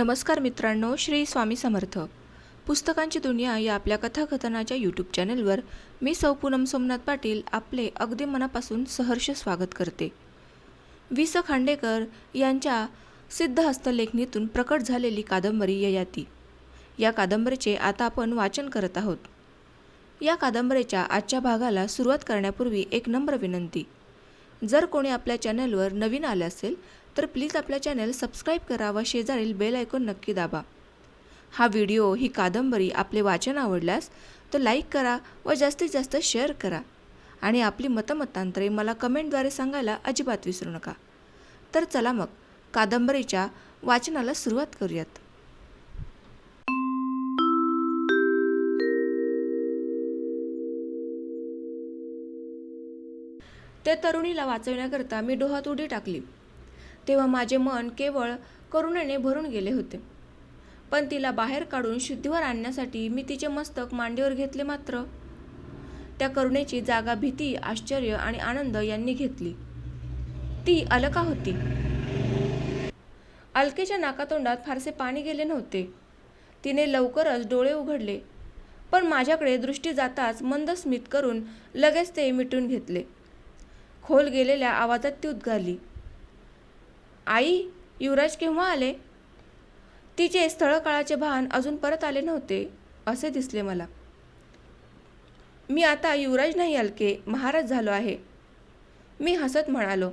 नमस्कार मित्रांनो श्री स्वामी समर्थ. पुस्तकांची दुनिया या आपल्या कथाकथनाच्या यूट्यूब चॅनलवर मी सौ पूनम सोमनाथ पाटील आपले अगदी मनापासून सहर्ष स्वागत करते. वि स खांडेकर यांच्या सिद्धहस्तलेखणीतून प्रकट झालेली कादंबरी ययाती. या कादंबरीचे आता आपण वाचन करत आहोत. या कादंबरीच्या आजच्या भागाला सुरुवात करण्यापूर्वी एक नम्र विनंती. जर कोणी आपल्या चॅनलवर नवीन आले असेल तर प्लीज आपल्या चॅनल सबस्क्राईब करा व शेजारील बेल ऐकून नक्की दाबा. हा व्हिडिओ ही कादंबरी आपले वाचन आवडल्यास तर लाईक करा व जास्तीत जास्त शेअर करा. आणि आपली मतमतांतरे मला कमेंटद्वारे सांगायला अजिबात विसरू नका. तर चला मग कादंबरीच्या वाचनाला सुरुवात करूयात. त्या तरुणीला वाचवण्याकरता मी डोहात उडी टाकली. तेव्हा माझे मन केवळ करुणेने भरून गेले होते. पण तिला बाहेर काढून शुद्धीवर आणण्यासाठी मी तिचे मस्तक मांडीवर घेतले मात्र त्या करुणेची जागा भीती आश्चर्य आणि आनंद यांनी घेतली. ती अलका होती. अलकेच्या नाकातोंडात फारसे पाणी गेले नव्हते. तिने लवकरच डोळे उघडले पण माझ्याकडे दृष्टी जाताच मंद स्मित करून लगेच ते मिटून घेतले. खोल गेलेल्या आवाजात ती उद्गारली. आई युवराज केव्हा आले? तिचे स्थळकाळाचे भान अजून परत आले नव्हते असे दिसले मला. मी आता युवराज नाही अलके महाराज झालो आहे. मी हसत म्हणालो.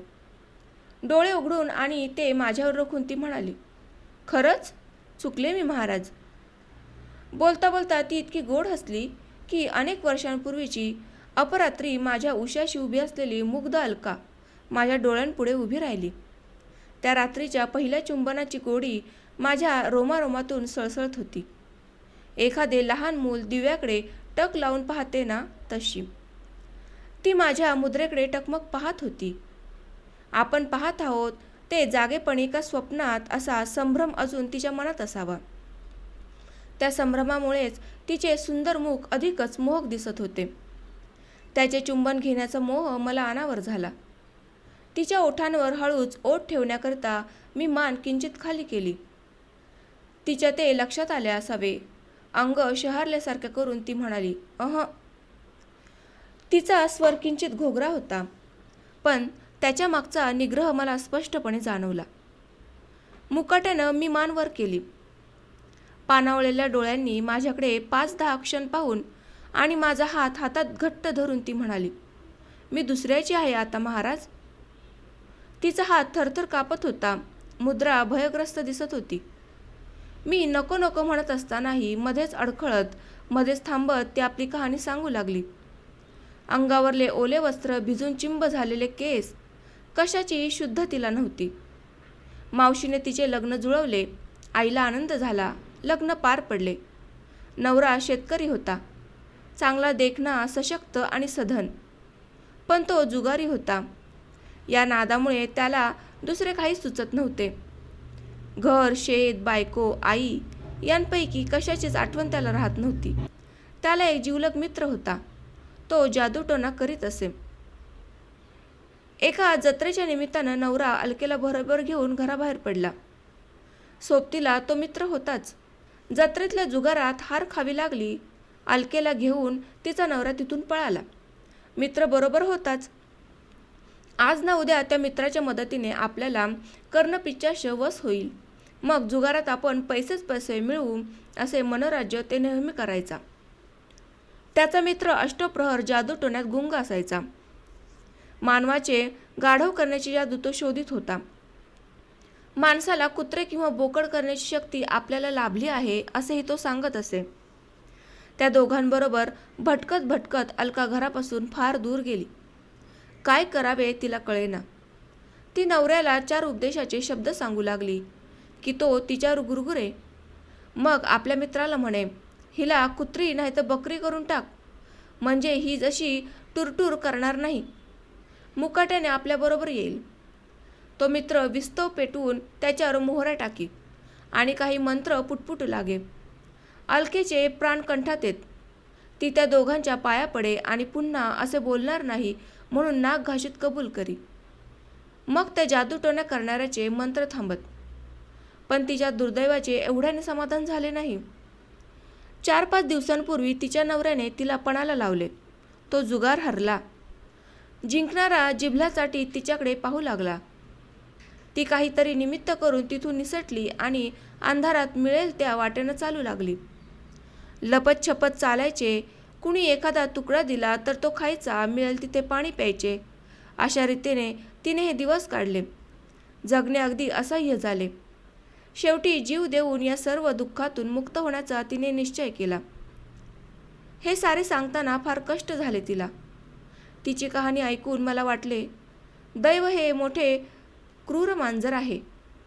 डोळे उघडून आणि ते माझ्यावर रोखून ती म्हणाली खरंच? चुकले मी महाराज. बोलता बोलता ती इतकी गोड हसली की अनेक वर्षांपूर्वीची अपरात्री माझ्या उशाशी उभी असलेली मुग्ध अलका माझ्या डोळ्यांपुढे उभी राहिली. त्या रात्रीच्या पहिल्या चुंबनाची गोडी माझ्या रोमारोमातून सळसळत होती. एखादे लहान मूल दिव्याकडे टक लावून पाहते ना तशी. ती माझ्या मुद्रेकडे टकमक पाहत होती. आपण पाहत आहोत ते जागेपणी का स्वप्नात असा संभ्रम अजून तिच्या मनात असावा. त्या संभ्रमामुळेच तिचे सुंदर मुख अधिकच मोहक दिसत होते. त्याचे चुंबन घेण्याचा मोह मला अनावर झाला. तिच्या ओठांवर हळूच ओठ ठेवण्याकरता मी मान किंचित खाली केली. तिच्या ते लक्षात आले असावे. अंग शहरल्यासारखं करून ती म्हणाली अह. तिचा स्वर किंचित घोगरा होता पण त्याच्या मागचा निग्रह मला स्पष्टपणे जाणवला. मुकाट्यानं मी मान वर केली. पानावळलेल्या डोळ्यांनी माझ्याकडे पाच दहा क्षण पाहून आणि माझा हात हातात घट्ट धरून ती म्हणाली मी दुसऱ्याची आहे आता महाराज. तिचा हात थरथर कापत होता. मुद्रा भयग्रस्त दिसत होती. मी नको नको म्हणत असतानाही मध्येच अडखळत मध्येच थांबत ती आपली कहाणी सांगू लागली. अंगावरले ओले वस्त्र भिजून चिंब झालेले केस कशाची शुद्ध तिला नव्हती. मावशीने तिचे लग्न जुळवले आईला आनंद झाला लग्न पार पडले. नवरा शेतकरी होता. चांगला देखणा सशक्त आणि सधन. पण तो जुगारी होता. या नादामुळे त्याला दुसरे काही सुचत नव्हते. घर शेत बायको आई यांपैकी कशाचीच आठवण त्याला राहत नव्हती. त्याला एक जिवलग मित्र होता. तो जादूटोना करीत असे. एका जत्रेच्या निमित्तानं नवरा अलकेला बरोबर घेऊन घराबाहेर पडला. सोबतीला तो मित्र होताच. जत्रेतल्या जुगारात हार खावी लागली. अलकेला घेऊन तिचा नवरा तिथून पळाला. मित्र बरोबर होताच. आज ना उद्या त्या मित्राच्या मदतीने आपल्याला कर्णपिच्छाश वस होईल. मग जुगारात आपण पैसेच पैसे मिळवू असे मनोराज्य ते नेहमी करायचा. त्याचा मित्र अष्टप्रहर जादूटोण्यात गुंग असायचा. मानवाचे गाढव करण्याची जादू तो शोधित होता. माणसाला कुत्रे किंवा बोकड करण्याची शक्ती आपल्याला लाभली आहे असेही तो सांगत असे. त्या दोघांबरोबर भटकत भटकत अलका घरापासून फार दूर गेली. काय करावे तिला कळेना. ती नवऱ्याला चार उपदेशाचे शब्द सांगू लागली की तो तिच्या गुरगुरे मग आपल्या मित्राला म्हणे हिला कुत्री नाही तर बकरी करून टाक. म्हणजे ही जशी टुरटूर करणार नाही. मुकाट्याने आपल्याबरोबर येईल. तो मित्र विस्तव पेटवून त्याच्यावर मोहरा टाकी आणि काही मंत्र पुटपुटू लागे. अलकेचे प्राण कंठात येत. ती त्या दोघांच्या पाया पडे आणि पुन्हा असे बोलणार नाही म्हणून नाक घाशीत कबूल करी. मग त्या जादूटोण्या करणाऱ्याचे मंत्र थांबत. पण तिच्या दुर्दैवाचे एवढ्याने समाधान झाले नाही. चार पाच दिवसांपूर्वी तिच्या नवऱ्याने तिला पणाला लावले. तो जुगार हरला. जिंकणारा जिभल्यासाठी तिच्याकडे पाहू लागला. ती काहीतरी निमित्त करून तिथून निसटली आणि अंधारात मिळेल त्या वाटेनं चालू लागली. लपत छपत चालायचे कुणी एखादा तुकडा दिला तर तो खायचा मिळेल तिथे पाणी प्यायचे. अशा रीतीने तिने हे दिवस काढले. जगणे अगदी असह्य झाले. शेवटी जीव देऊन या सर्व दुःखातून मुक्त होण्याचा तिने निश्चय केला. हे सारे सांगताना फार कष्ट झाले तिला. तिची कहाणी ऐकून मला वाटले दैव हे मोठे क्रूर मांजर आहे.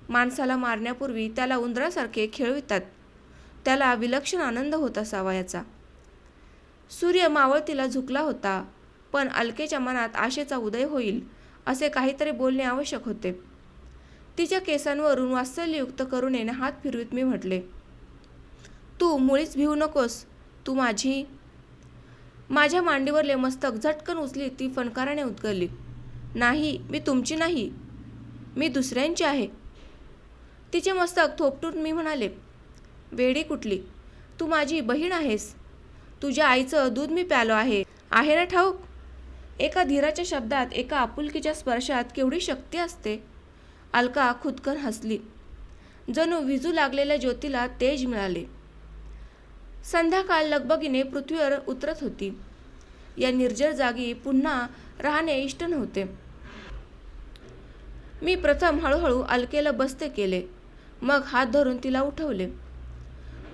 माणसाला मारण्यापूर्वी त्याला उंदरासारखे खेळवितात. त्याला विलक्षण आनंद होत असावा याचा. सूर्य मावळतीला झुकला होता. पण अलकेच्या मनात आशेचा उदय होईल असे काहीतरी बोलणे आवश्यक होते. तिच्या केसांवरून वात्सल्ययुक्त करुणेने हात फिरवीत मी म्हटले तू मुळीच भिवू नकोस. तू माझी. माझ्या मांडीवरले मस्तक झटकन उचली ती फणकाराने उद्गरली नाही मी तुमची नाही. मी दुसऱ्यांची आहे. तिचे मस्तक थोपटून मी म्हणाले वेडी कुठली? तू माझी बहीण आहेस. तुझ्या आईचं दूध मी प्यालो आहे. आहे ना ठाऊक? एका धीराच्या शब्दात एका आपुलकीच्या स्पर्शात केवढी शक्ती असते? अलका खुदकन हसली. जणू विजू लागलेल्या ज्योतीला तेज मिळाले. संध्याकाळ लगबगीने पृथ्वीवर उतरत होती. या निर्जर जागी पुन्हा राहणे इष्ट नव्हते. मी प्रथम हळूहळू अलकेला बसते केले. मग हात धरून तिला उठवले.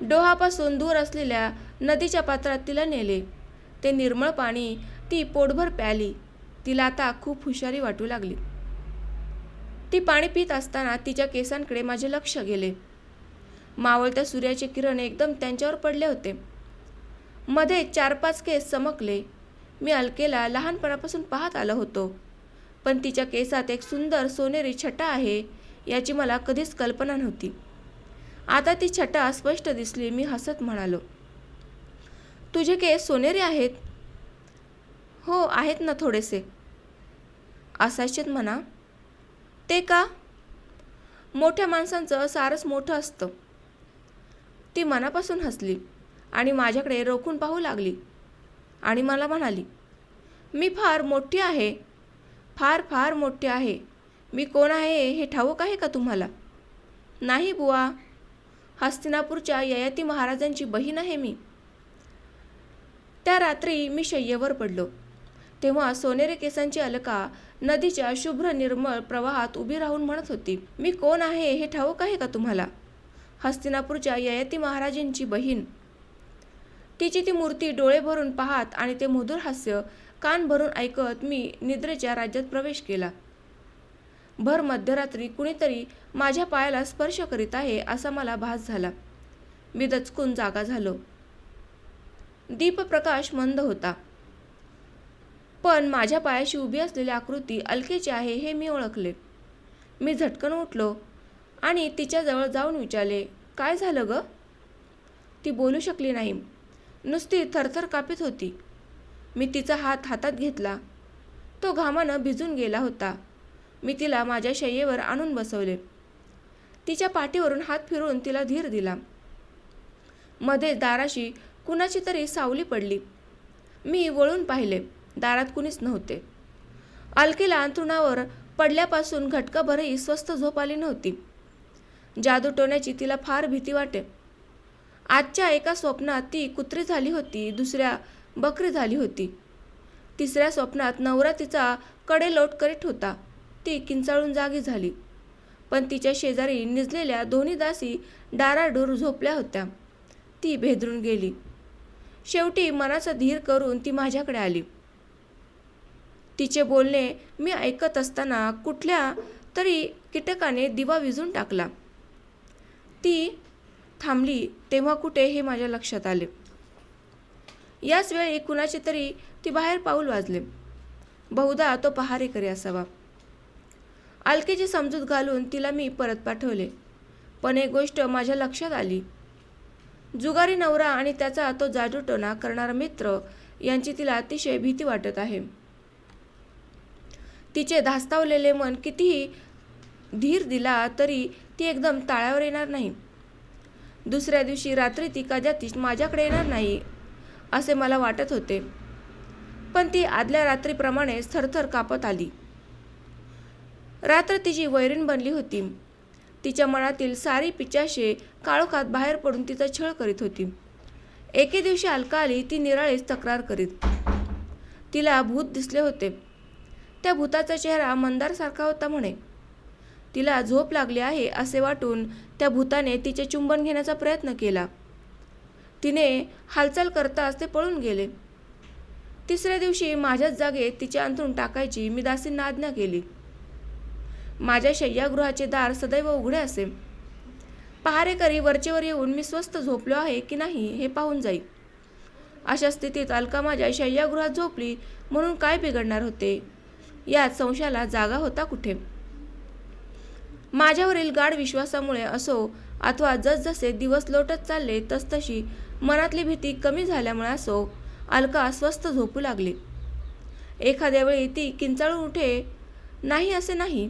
डोहापासून दूर असलेल्या नदीच्या पात्रात तिला नेले. ते निर्मळ पाणी ती पोटभर प्याली. तिला आता खूप हुशारी वाटू लागली. ती पाणी पित असताना तिच्या केसांकडे माझे लक्ष गेले. मावळत्या सूर्याचे किरण एकदम त्यांच्यावर पडले होते. मध्ये चार पाच केस चमकले. मी अलकेला लहानपणापासून पाहत आलो होतो. पण तिच्या केसात एक सुंदर सोनेरी छटा आहे याची मला कधीच कल्पना नव्हती. आता ती छटा स्पष्ट दिसली मी हसत म्हणालो. तुझे केस सोनेरी आहेत? हो आहेत ना थोडेसे. असायचेत म्हणा. ते का? मोठ्या माणसांचं सारच मोठं असतं. ती मनापासून हसली आणि माझ्याकडे रोखून पाहू लागली आणि मला म्हणाली मी फार मोठी आहे. फार फार मोठी आहे. मी कोण आहे हे ठाऊक आहे का तुम्हाला? नाही बुवा. हस्तिनापूरच्या ययाती महाराजांची बहीण आहे मी. त्या रात्री मी शय्येवर पडलो. तेव्हा सोनेरी केसांची अलका नदीच्या शुभ्र निर्मळ प्रवाहात उभी राहून म्हणत होती मी कोण आहे हे ठाऊक आहे का तुम्हाला? हस्तिनापूरच्या ययाती महाराजांची बहीण. तिची ती मूर्ती डोळे भरून पाहत आणि ते मधुर हास्य कान भरून ऐकत मी निद्रेच्या राज्यात प्रवेश केला. भर मध्यरात्री कुणीतरी माझ्या पायाला स्पर्श करीत आहे असा मला भास झाला. मी दचकून जागा झालो. दीपप्रकाश मंद होता. पण माझ्या पायाशी उभी असलेली आकृती अलकेची आहे हे मी ओळखले. मी झटकन उठलो आणि तिच्याजवळ जाऊन विचारले काय झालं ग? ती बोलू शकली नाही. नुसती थरथर कापीत होती. मी तिचा हात हातात घेतला. तो घामानं भिजून गेला होता. मी तिला माझ्या शय्येवर आणून बसवले. तिच्या पाठीवरून हात फिरवून तिला धीर दिला. मध्ये दाराशी कुणाची तरी सावली पडली. मी वळून पाहिले. दारात कुणीच नव्हते. अलकेला अंथरुणावर पडल्यापासून घटकाभरही स्वस्त झोप आली नव्हती. जादू टोण्याची तिला फार भीती वाटे. आजच्या एका स्वप्नात ती कुत्री झाली होती दुसऱ्या बकरी झाली होती. तिसऱ्या स्वप्नात नवरा तिचा कडेलोट करीत होता. ती किंचाळून जागी झाली. पण तिच्या शेजारी निजलेल्या दोन्ही दासी डाराडूर झोपल्या होत्या. ती भेदरून गेली. शेवटी मनाचा धीर करून ती माझ्याकडे आली. तिचे बोलणे मी ऐकत असताना कुठल्या तरी कीटकाने दिवा विझून टाकला. ती थांबली तेव्हा कुठे हे माझ्या लक्षात आले. याच वेळी कुणाचे तरी ती बाहेर पाऊल वाजले. बहुधा तो पहारेकरी असावा. अलकेची समजूत घालून तिला मी परत पाठवले. पण एक गोष्ट माझ्या लक्षात आली. जुगारी नवरा आणि त्याचा तो जादूटोणा करणारा मित्र यांची तिला अतिशय भीती वाटत आहे. तिचे धास्तावलेले मन कितीही धीर दिला तरी ती एकदम ताळ्यावर येणार नाही. दुसऱ्या दिवशी रात्री ती कदाचित माझ्याकडे येणार नाही असे मला वाटत होते. पण ती आदल्या रात्रीप्रमाणे थरथर कापत आली. रात्र तिची वैरीण बनली होती. तिच्या मनातील सारी पिचाशे काळोखात बाहेर पडून तिचा छळ करीत होती. एके दिवशी अलका आली ती निराळीच तक्रार करीत. तिला भूत दिसले होते. त्या भूताचा चेहरा मंदारसारखा होता म्हणे. तिला झोप लागली आहे असे वाटून त्या भूताने तिचे चुंबन घेण्याचा प्रयत्न केला. तिने हालचाल करताच ते पळून गेले. तिसऱ्या दिवशी माझ्याच जागेत तिचे अंथरून टाकायची मी दासींना आज्ञा केली. माझ्या शय्यागृहाचे दार सदैव उघडे असे. पहारेकरी वरचेवर येऊन मी स्वस्त झोपलो आहे की नाही हे पाहून जाई. अशा स्थितीत अलका माझ्या शय्यागृहात झोपली म्हणून काय बिघडणार होते? यात संशयाला जागा होता कुठे? माझ्यावरील गाढ विश्वासामुळे असो अथवा जसजसे दिवस लोटत चालले तसतशी मनातली भीती कमी झाल्यामुळे असो अलका स्वस्त झोपू लागली. एखाद्या वेळी ती किंचाळून उठे नाही असे नाही.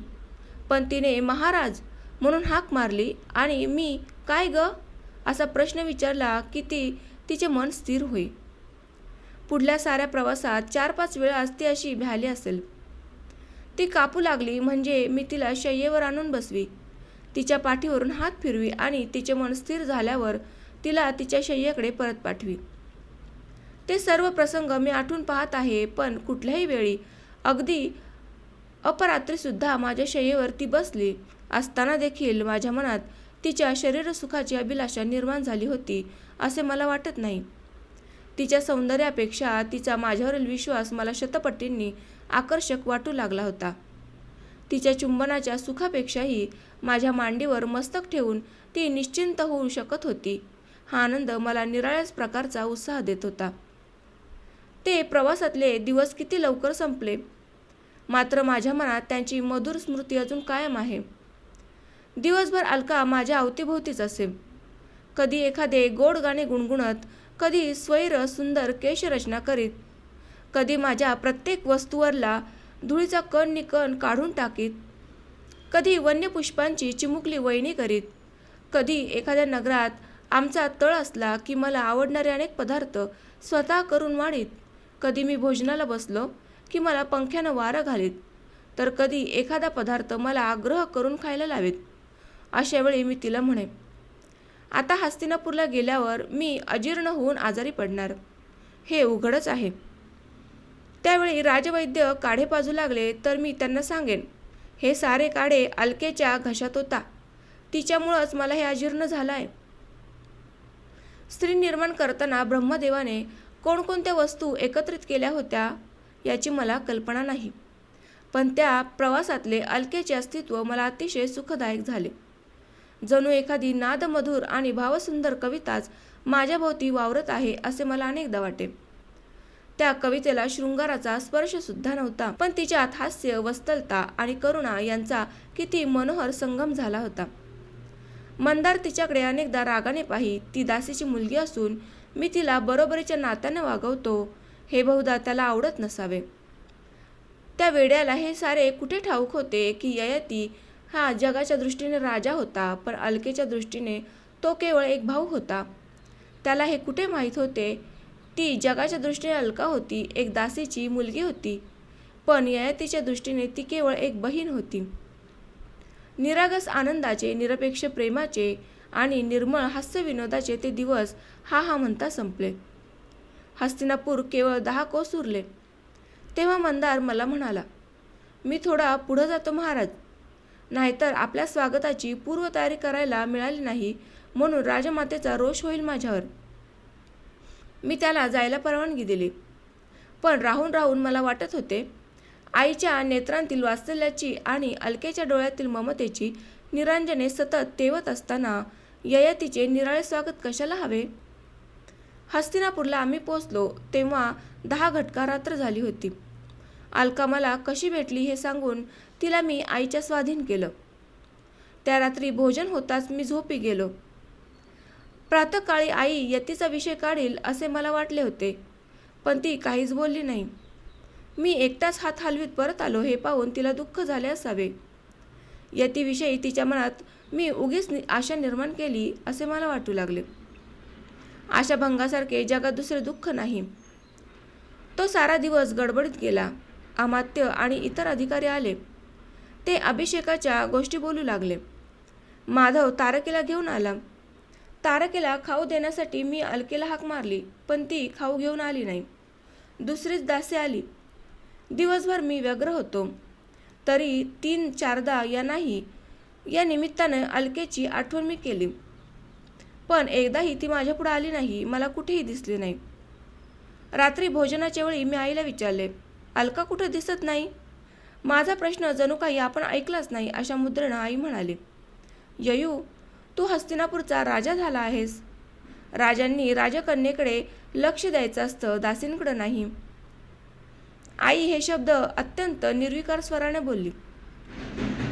पण तिने महाराज म्हणून हाक मारली. आणि मी काय ग? असा प्रश्न विचारला की ती तिचे मन स्थिर होई. पुढल्या साऱ्या प्रवासात चार पाच वेळाच ती अशी भ्याली असेल. ती कापू लागली म्हणजे मी तिला शय्येवर आणून बसवी. तिच्या पाठीवरून हात फिरवी आणि तिचे मन स्थिर झाल्यावर तिला तिच्या शय्येकडे परत पाठवी. ते सर्व प्रसंग मी आठवून पाहत आहे पण कुठल्याही वेळी. अगदी अपरात्रीसुद्धा माझ्या शय्येवर ती बसली असताना देखील माझ्या मनात तिच्या शरीरसुखाची अभिलाषा निर्माण झाली होती असे मला वाटत नाही. तिच्या सौंदर्यापेक्षा तिचा माझ्यावरील विश्वास मला शतपटींनी आकर्षक वाटू लागला होता. तिच्या चुंबनाच्या सुखापेक्षाही माझ्या मांडीवर मस्तक ठेवून ती निश्चिंत होऊ शकत होती. हा आनंद मला निराळ्याच प्रकारचा उत्साह देत होता. ते प्रवासातले दिवस किती लवकर संपले मात्र माझ्या मनात त्यांची मधुर स्मृती अजून कायम आहे. दिवसभर अलका माझ्या अवतीभोवतीच असे. कधी एखादे गोड गाणे गुणगुणत कधी स्वैर सुंदर केशरचना करीत कधी माझ्या प्रत्येक वस्तूवरला धुळीचा कण निकण काढून टाकीत कधी वन्यपुष्पांची चिमुकली वयनी करीत कधी एखाद्या नगरात आमचा तळ असला की मला आवडणारे अनेक पदार्थ स्वतः करून वाढीत कधी मी भोजनाला बसलो की मला पंख्यानं वारं घालीत. तर कधी एखादा पदार्थ मला आग्रह करून खायला लावेत. अशावेळी मी तिला म्हणे आता हस्तिनापूरला गेल्यावर मी अजीर्ण होऊन आजारी पडणार. हे उघडच आहे. त्यावेळी राजवैद्य काढे पाजू लागले तर मी त्यांना सांगेन हे सारे काढे अलकेच्या घशात होता. तिच्यामुळंच मला हे अजीर्ण झालं आहे स्त्री निर्माण करताना ब्रह्मदेवाने कोणकोणत्या वस्तू एकत्रित केल्या होत्या? याची मला कल्पना नाही. पण त्या प्रवासातले अलकेचे अस्तित्व मला अतिशय सुखदायक झाले. जणू एखादी नादमधुर आणि भावसुंदर कविताच माझ्याभोवती वावरत आहे असे मला अनेकदा वाटे. त्या कवितेला शृंगाराचा स्पर्शसुद्धा नव्हता पण तिच्यात हास्य वस्तलता आणि करुणा यांचा किती मनोहर संगम झाला होता. मंदार तिच्याकडे अनेकदा रागाने पाही ती दासीची मुलगी असून मी तिला बरोबरीच्या नात्याने वागवतो हे बहुधा त्याला आवडत नसावे. त्या वेड्याला हे सारे कुठे ठाऊक होते की ययाती हा जगाच्या दृष्टीने राजा होता पण अलकेच्या दृष्टीने तो केवळ एक भाऊ होता. त्याला हे कुठे माहीत होते? ती जगाच्या दृष्टीने अलका होती एक दासीची मुलगी होती पण ययातीच्या दृष्टीने ती केवळ एक बहीण होती. निरागस आनंदाचे निरपेक्ष प्रेमाचे आणि निर्मळ हास्यविनोदाचे ते दिवस हा हा म्हणता संपले. हस्तिनापूर केवळ दहा कोस उरले. तेव्हा मंदार मला म्हणाला मी थोडा पुढं जातो महाराज. नाहीतर आपल्या स्वागताची पूर्वतयारी करायला मिळाली नाही म्हणून राजमातेचा रोष होईल माझ्यावर. मी त्याला जायला परवानगी दिली. पण राहून राहून मला वाटत होते आईच्या नेत्रांतील वात्सल्याची आणि अलकेच्या डोळ्यातील ममतेची निरांजने सतत तेवत असताना ययातीचे निराळे स्वागत कशाला हवे? हस्तिनापूरला आम्ही पोचलो तेव्हा दहा घटका रात्र झाली होती. अलका मला कशी भेटली हे सांगून तिला मी आईच्या स्वाधीन केलं. त्या रात्री भोजन होताच मी झोपी गेलो. प्रातकाळी आई यतीचा विषय काढील असे मला वाटले होते पण ती काहीच बोलली नाही. मी एकटाच हात हलवीत परत आलो हे पाहून तिला दुःख झाले असावे. यतीविषयी तिच्या मनात मी उगीच आशा निर्माण केली असे मला वाटू लागले. अशा भंगासारखे जगात दुसरे दुःख नाही. तो सारा दिवस गडबडीत गेला. अमात्य आणि इतर अधिकारी आले. ते अभिषेकाच्या गोष्टी बोलू लागले. माधव तारकेला घेऊन आला. तारकेला खाऊ देण्यासाठी मी अलकेला हाक मारली पण ती खाऊ घेऊन आली नाही. दुसरीच दासे आली. दिवसभर मी व्यग्र होतो. तरी तीन चारदा यांनाही या निमित्तानं अलकेची आठवण मी केली. पण एकदाही ती माझ्यापुढे आली नाही मला कुठेही दिसली नाही. रात्री भोजनाच्या वेळी मी आईला विचारले अलका कुठं दिसत नाही? माझा प्रश्न जणू काही आपण ऐकलाच नाही अशा मुद्रेनं आई म्हणाली ययू तू हस्तिनापूरचा राजा झाला आहेस. राजांनी राजकन्येकडे लक्ष द्यायचं असतं दासींकडं नाही. आई हे शब्द अत्यंत निर्विकार स्वराने बोलली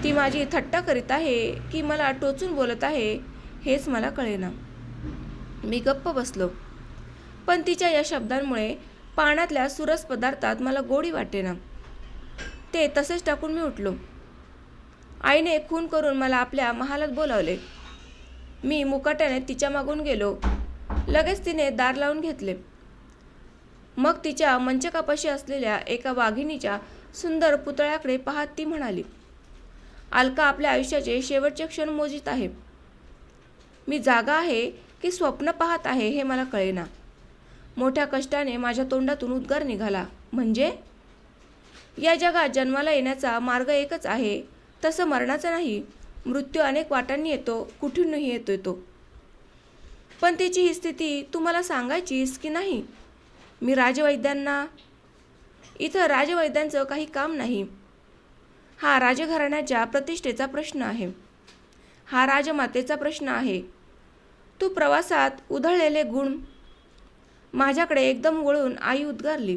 ती माझी थट्टा करीत आहे की मला टोचून बोलत आहे हेच मला कळेना. मी गप्प बसलो. पण तिच्या या शब्दांमुळे पाण्यातल्या सुरस पदार्थात मला गोडी वाटेना. ते तसेच टाकून मी उठलो. आईने खून करून मला आपल्या महालात बोलावले. मी मुकाट्याने तिच्या मागून गेलो. लगेच तिने दार लावून घेतले. मग तिच्या मंचकापाशी असलेल्या एका वाघिणीच्या सुंदर पुतळ्याकडे पाहत ती म्हणाली अलका आपल्या आयुष्याचे शेवटचे क्षण मोजित आहे. मी जागा आहे की स्वप्न पाहत आहे हे मला कळेना. मोठ्या कष्टाने माझ्या तोंडातून उद्गार निघाला. म्हणजे? या जगात जन्माला येण्याचा मार्ग एकच आहे. तसं मरणाचं नाही. मृत्यू अनेक वाटांनी येतो कुठूनही येतो तो. पण तिची ही स्थिती तू मला सांगायचीस की नाही? मी राजवैद्यांना इथं राजवैद्यांचं काही काम नाही. हा राजघराण्याच्या प्रतिष्ठेचा प्रश्न आहे. हा राजमातेचा प्रश्न आहे. तू प्रवासात उधळलेले गुण माझ्याकडे एकदम वळून आई उद्गारली.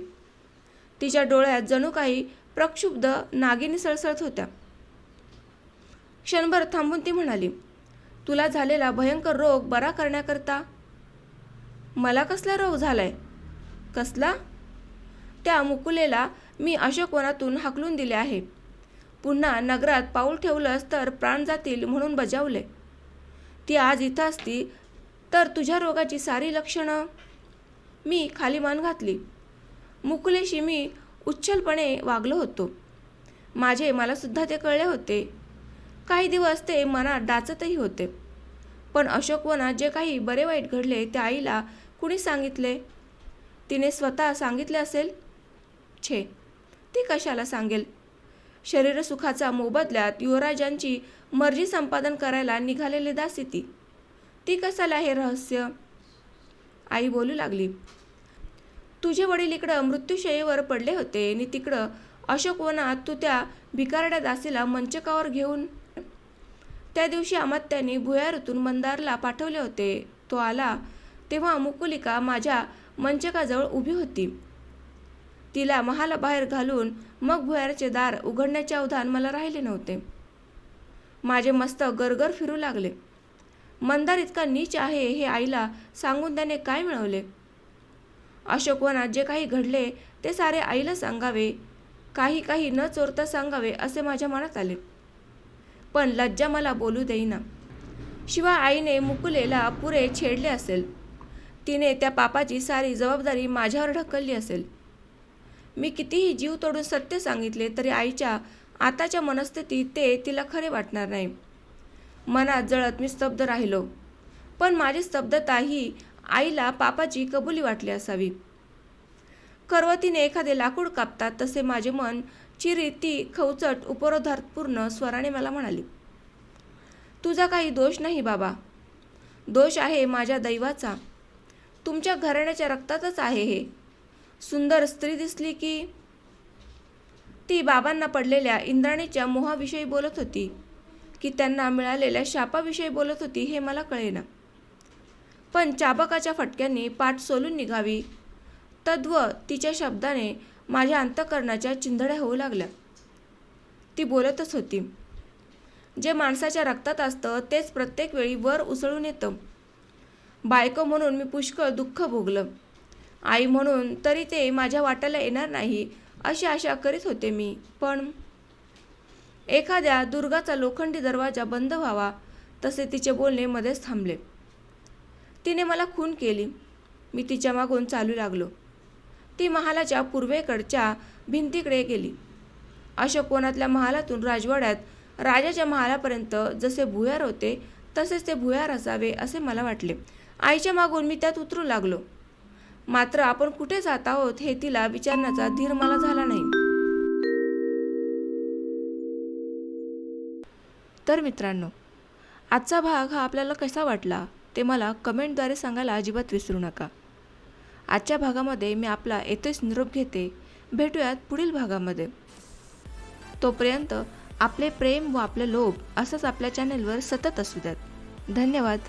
तिच्या डोळ्यात जणू काही प्रक्षुब्ध नागिनी सळसळत होत्या. क्षणभर थांबून ती म्हणाली तुला झालेला भयंकर रोग बरा करण्याकरता मला कसला रोग झालाय? कसला? त्या मुकुलेला मी अशोकवनातून हाकलून दिले आहे? पुन्हा नगरात पाऊल ठेवलंस तर प्राण जातील म्हणून बजावले. ती आज इथं असती तर तुझ्या रोगाची सारी लक्षणं मी खाली मान घातली. मुकुलेशी मी उच्छलपणे वागलो होतो. माझे मलासुद्धा ते कळले होते. काही दिवस ते मनात डाचतही होते. पण अशोकवनात जे काही बरे वाईट घडले त्या आईला कुणी सांगितले? तिने स्वतः सांगितले असेल? छे ती कशाला सांगेल? शरीरसुखाचा मोबदल्यात युवराजांची मर्जी संपादन करायला निघालेली दासी ती. ती कशाला हे रहस्य? आई बोलू लागली. तुझे वडील इकडं मृत्यूशयीवर पडले होते. आणि तिकडं अशोकवनात तू त्या भिकारड्या दासीला मंचकावर घेऊन त्या दिवशी अमात्याने भुयारातून मंदारला पाठवले होते. तो आला तेव्हा मुकुलिका माझ्या मंचकाजवळ उभी होती. तिला महाला बाहेर घालून मग भुयारचे दार उघडण्याचे अवधान मला राहिले नव्हते. माझे मस्तक गरगर फिरू लागले. मंदार इतका नीच आहे हे आईला सांगून त्याने काय मिळवले? अशोकवनात जे काही घडले ते सारे आईला सांगावे. काही काही न चोरता सांगावे असे माझ्या मनात आले. पण लज्जा मला बोलू देईना. शिवाय आईने मुकुलेला पुरे छेडले असेल. तिने त्या पापाची सारी जबाबदारी माझ्यावर ढकलली असेल. मी कितीही जीव तोडून सत्य सांगितले तरी आईच्या आताच्या मनस्थितीत ते तिला खरे वाटणार नाही. मनात जळत मी स्तब्ध राहिलो. पण माझी स्तब्धता ही आईला पापाची कबुली वाटली असावी. करवतीने एखादे लाकूड कापतात तसे माझे मन चिरी ती खवचट उपरोधार्थपूर्ण स्वराने मला म्हणाली तुझा काही दोष नाही बाबा. दोष आहे माझ्या दैवाचा. तुमच्या घराण्याच्या रक्तातच आहे हे. सुंदर स्त्री दिसली की ती बाबांना पडलेल्या इंद्राणीच्या मोहाविषयी बोलत होती. की त्यांना मिळालेल्या शापाविषयी बोलत होती हे मला कळेना. पण चाबकाच्या फटक्यांनी पाठ सोलून निघावी. तद्व तिच्या शब्दाने माझ्या अंतकरणाच्या चिंधड्या होऊ लागल्या. ती बोलतच होती. जे माणसाच्या रक्तात असतं तेच प्रत्येक वेळी वर उसळून येतं. बायको म्हणून मी पुष्कळ दुःख भोगलं. आई म्हणून तरी ते माझ्या वाट्याला येणार नाही अशी आशा करीत होते मी पण एखाद्या दुर्गाचा लोखंडी दरवाजा बंद व्हावा तसे तिचे बोलणे मध्येच थांबले. तिने मला खून केली. मी तिच्या मागून चालू लागलो. ती महालाच्या पूर्वेकडच्या भिंतीकडे गेली. अशा कोणातल्या महालातून राजवाड्यात राजाच्या महालापर्यंत जसे भुयार होते तसेच ते भुयार असावे असे मला वाटले. आईच्या मागून मी त्यात उतरू लागलो. मात्र आपण कुठे जात आहोत हे तिला विचारण्याचा धीर मला झाला नाही. तर मित्रांनो आजचा भाग हा आपल्याला कसा वाटला ते मला कमेंटद्वारे सांगायला अजिबात विसरू नका. आजच्या भागामध्ये मी आपला येथेच निरोप घेते. भेटूयात पुढील भागामध्ये. तोपर्यंत आपले प्रेम व आपले लोभ असंच आपल्या चॅनेलवर सतत असू द्यात. धन्यवाद.